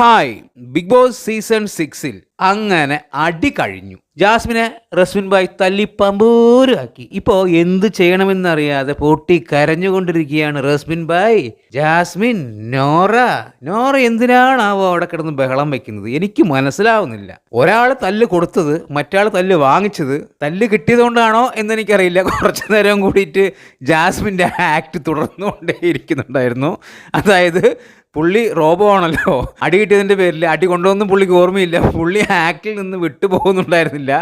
Hi. Big boss season സിക്സിൽ അങ്ങനെ അടി കഴിഞ്ഞു. ജാസ്മിനെ റസ്മിൻ ബായ് തല്ലി പമ്പൂരാക്കി ഇപ്പോ എന്ത് ചെയ്യണമെന്നറിയാതെ പൊട്ടി കരഞ്ഞുകൊണ്ടിരിക്കുകയാണ് റസ്മിൻ ബായ് ജാസ്മിൻ നോറ. നോറ എന്തിനാണാവോ അവിടെ കിടന്ന് ബഹളം വെക്കുന്നത്? എനിക്ക് മനസ്സിലാവുന്നില്ല. ഒരാൾ തല്ല് കൊടുത്തത് മറ്റാൾ തല്ല് വാങ്ങിച്ചത് തല്ല് കിട്ടിയതുകൊണ്ടാണോ എന്നെനിക്കറിയില്ല. കുറച്ചു നേരം കൂടിയിട്ട് ജാസ്മിന്റെ ആക്ട് തുടർന്നുകൊണ്ടേയിരിക്കുന്നുണ്ടായിരുന്നു. അതായത് പുള്ളി റോബോ ആണല്ലോ. അടി കിട്ടിയതിന്റെ പേരിൽ അടി കൊണ്ടുവന്നും പുള്ളിക്ക് ഓർമ്മയില്ല. പുള്ളി ആക്ടിൽ നിന്ന് വിട്ടുപോകുന്നുണ്ടായിരുന്നില്ല.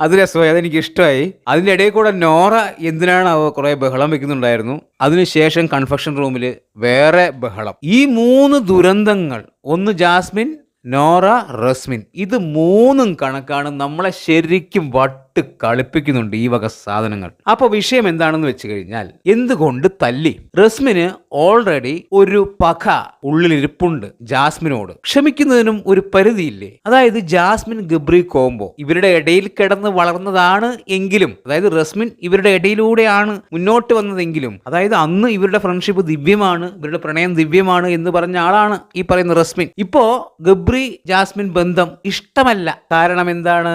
അത് രസമായി അതെനിക്ക് ഇഷ്ടമായി. അതിന്റെ ഇടയിൽ കൂടെ നോറ എന്തിനാണ് അവ കുറേ ബഹളം വെക്കുന്നുണ്ടായിരുന്നു? അതിനുശേഷം കൺഫെക്ഷൻ റൂമിൽ വേറെ ബഹളം. ഈ മൂന്ന് ദുരന്തങ്ങൾ ഒന്ന് ജാസ്മിൻ നോറ റസ്മിൻ. ഇത് മൂന്നും കണക്കാണ് നമ്മളെ ശരിക്കും വട്ട് കളിപ്പിക്കുന്നുണ്ട് ഈ വക സാധനങ്ങൾ. അപ്പൊ വിഷയം എന്താണെന്ന് വെച്ച് കഴിഞ്ഞാൽ എന്തുകൊണ്ട് തല്ലി? റസ്മിന് ഓൾറെഡി ഒരു പക ഉള്ളിലിരിപ്പുണ്ട് ജാസ്മിനോട്. ക്ഷമിക്കുന്നതിനും ഒരു പരിധിയില്ലേ? അതായത് ജാസ്മിൻ ഗബ്രി കോംബോ ഇവരുടെ ഇടയിൽ കിടന്ന് വളർന്നതാണ് എങ്കിലും അതായത് റസ്മിൻ ഇവരുടെ ഇടയിലൂടെയാണ് മുന്നോട്ട് വന്നതെങ്കിലും അതായത് അന്ന് ഇവരുടെ ഫ്രണ്ട്ഷിപ്പ് ദിവ്യമാണ് ഇവരുടെ പ്രണയം ദിവ്യമാണ് എന്ന് പറഞ്ഞ ആളാണ് ഈ പറയുന്ന റസ്മിൻ. ഇപ്പോ ഗബ്രി ജാസ്മിൻ ബന്ധം ഇഷ്ടമല്ല. കാരണം എന്താണ്?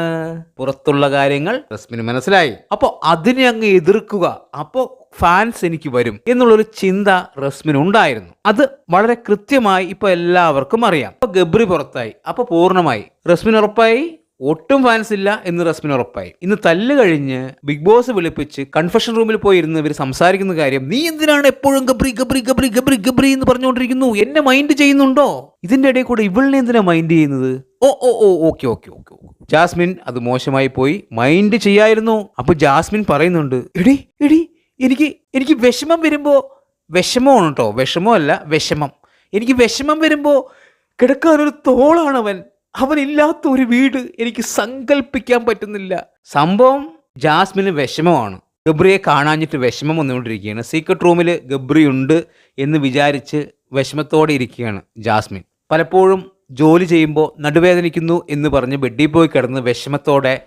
പുറത്തുള്ള കാര്യങ്ങൾ റസ്മിന് മനസ്സിലായി. അപ്പോ അതിനെ അങ്ങ് എതിർക്കുക. അപ്പോ ഫാൻസ് എനിക്ക് വരും എന്നുള്ളൊരു ചിന്ത റസ്മിന് ഉണ്ടായിരുന്നു. അത് വളരെ കൃത്യമായി ഇപ്പൊ എല്ലാവർക്കും അറിയാം. അപ്പൊ ഗബ്രി പുറത്തായി. അപ്പൊ പൂർണമായി. റസ്മിൻ ഉറപ്പായി? ഒട്ടും ഫാൻസ് ഇല്ല എന്ന് റസ്മിൻ ഉറപ്പായി. ഇന്ന് തല്ല് കഴിഞ്ഞ് ബിഗ് ബോസ് വിളിപ്പിച്ച് കൺഫെഷൻ റൂമിൽ പോയി ഇരുന്ന് ഇവർ സംസാരിക്കുന്ന കാര്യം നീ എന്തിനാണ് എപ്പോഴും ഗബ്രി ഗബ്രി ഗബ്രി ഗബ്രി ഗബ്രി എന്ന് പറഞ്ഞുകൊണ്ടിരിക്കുന്നു? എന്നെ മൈൻഡ് ചെയ്യുന്നുണ്ടോ? ഇതിന്റെ ഇടയിൽ കൂടെ ഇവളിനെ എന്തിനാ മൈൻഡ് ചെയ്യുന്നത്? ഓ ഓ ഓ ഓക്കെ ഓക്കെ ഓക്കെ. ജാസ്മിൻ അത് മോശമായി പോയി മൈൻഡ് ചെയ്യായിരുന്നു. അപ്പൊ ജാസ്മിൻ പറയുന്നുണ്ട് എടി എടി എനിക്ക് എനിക്ക് വിഷമം വരുമ്പോ വിഷമമാണ് കേട്ടോ വിഷമമല്ല വിഷമം. എനിക്ക് വിഷമം വരുമ്പോ കിടക്കാനൊരു തോളാണ് അവൻ. ഇല്ലാത്ത ഒരു വീട് എനിക്ക് സങ്കല്പിക്കാൻ പറ്റുന്നില്ല. സംഭവം ജാസ്മിന് വിഷമമാണ്. ഗബ്രിയെ കാണാഞ്ഞിട്ട് വിഷമം വന്നുകൊണ്ടിരിക്കുകയാണ്. സീക്രട്ട് റൂമിൽ ഗബ്രി ഉണ്ട് എന്ന് വിചാരിച്ച് വിഷമത്തോടെ ഇരിക്കുകയാണ് ജാസ്മിൻ. പലപ്പോഴും ജോലി ചെയ്യുമ്പോൾ നടുവേദനിക്കുന്നു എന്ന് പറഞ്ഞ് ബെഡിൽ പോയി കിടന്ന് വിഷമത്തോടെ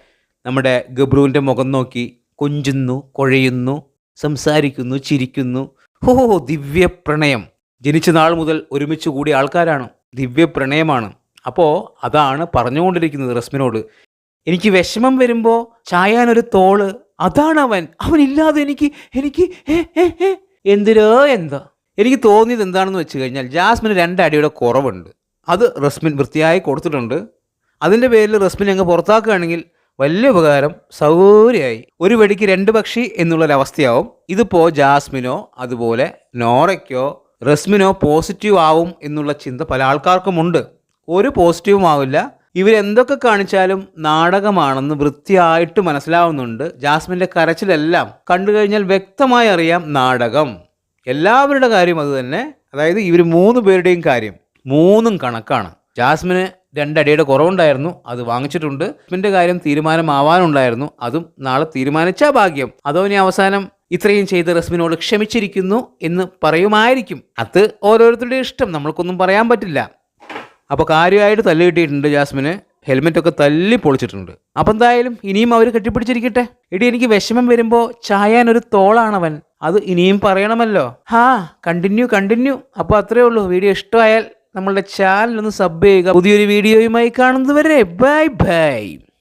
നമ്മുടെ ഗബ്രുവിന്റെ മുഖം നോക്കി കൊഞ്ചുന്നു കുഴയുന്നു സംസാരിക്കുന്നു ചിരിക്കുന്നു. ഹോ ദിവ്യ പ്രണയം ജനിച്ച നാൾ മുതൽ ഒരുമിച്ച് കൂടിയ ആൾക്കാരാണ്. ദിവ്യ പ്രണയമാണ് അപ്പോൾ അതാണ് പറഞ്ഞുകൊണ്ടിരിക്കുന്നത് റസ്മിനോട്. എനിക്ക് വിഷമം വരുമ്പോൾ ചായാനൊരു തോൾ അതാണ് അവൻ. അവനില്ലാതെ എനിക്ക് എനിക്ക്. എന്തിനോ എന്തോ. എനിക്ക് തോന്നിയത് എന്താണെന്ന് വെച്ച് കഴിഞ്ഞാൽ ജാസ്മിന് രണ്ടടിയുടെ കുറവുണ്ട്. അത് റസ്മിൻ വൃത്തിയായി കൊടുത്തിട്ടുണ്ട്. അതിന്റെ പേരിൽ റസ്മിൻ അങ്ങ് പുറത്താക്കുകയാണെങ്കിൽ വലിയ ഉപകാരം സൗകര്യമായി. ഒരു വെടിക്ക് രണ്ട് പക്ഷി എന്നുള്ളൊരവസ്ഥയാവും. ഇതിപ്പോൾ ജാസ്മിനോ അതുപോലെ നോറയ്ക്കോ റസ്മിനോ പോസിറ്റീവ് ആവും എന്നുള്ള ചിന്ത പല ആൾക്കാർക്കുമുണ്ട്. ഒരു പോസിറ്റീവും ആവില്ല. ഇവരെന്തൊക്കെ കാണിച്ചാലും നാടകമാണെന്ന് വൃത്തിയായിട്ട് മനസ്സിലാവുന്നുണ്ട്. ജാസ്മിന്റെ കരച്ചിലെല്ലാം കണ്ടു കഴിഞ്ഞാൽ വ്യക്തമായി അറിയാം നാടകം. എല്ലാവരുടെ കാര്യം അതുതന്നെ അതായത് ഇവർ മൂന്ന് പേരുടെയും കാര്യം. മൂന്നും കണക്കാണ്. ജാസ്മിന് രണ്ടടിയുടെ കുറവുണ്ടായിരുന്നു അത് വാങ്ങിച്ചിട്ടുണ്ട്. ജാസ്മിന്റെ കാര്യം തീരുമാനമാവാനുണ്ടായിരുന്നു അതും നാളെ തീരുമാനിച്ച ഭാഗ്യം. അതോ ഇനി അവസാനം ഇത്രയും ചെയ്ത് റസ്മിനോട് ക്ഷമിച്ചിരിക്കുന്നു എന്ന് പറയുമായിരിക്കും. അത് ഓരോരുത്തരുടെ ഇഷ്ടം നമ്മൾക്കൊന്നും പറയാൻ പറ്റില്ല. അപ്പോൾ കാര്യമായിട്ട് തല്ലി കിട്ടിയിട്ടുണ്ട് ജാസ്മിന് ഹെൽമെറ്റൊക്കെ തല്ലി പൊളിച്ചിട്ടുണ്ട്. അപ്പം എന്തായാലും ഇനിയും അവർ കെട്ടിപ്പിടിച്ചിരിക്കട്ടെ? ഇടി എനിക്ക് വിഷമം വരുമ്പോൾ ചായാൻ ഒരു തോളാണവൻ. അത് ഇനിയും പറയണമല്ലോ. ഹാ കണ്ടിന്യൂ കണ്ടിന്യൂ. അപ്പോൾ അത്രയേ ഉള്ളൂ. വീഡിയോ ഇഷ്ടമായാൽ നമ്മളുടെ ചാനൽ ഒന്ന് സബ് ചെയ്യുക. പുതിയൊരു വീഡിയോയുമായി കാണുന്നത് വരെ ബൈ ബൈ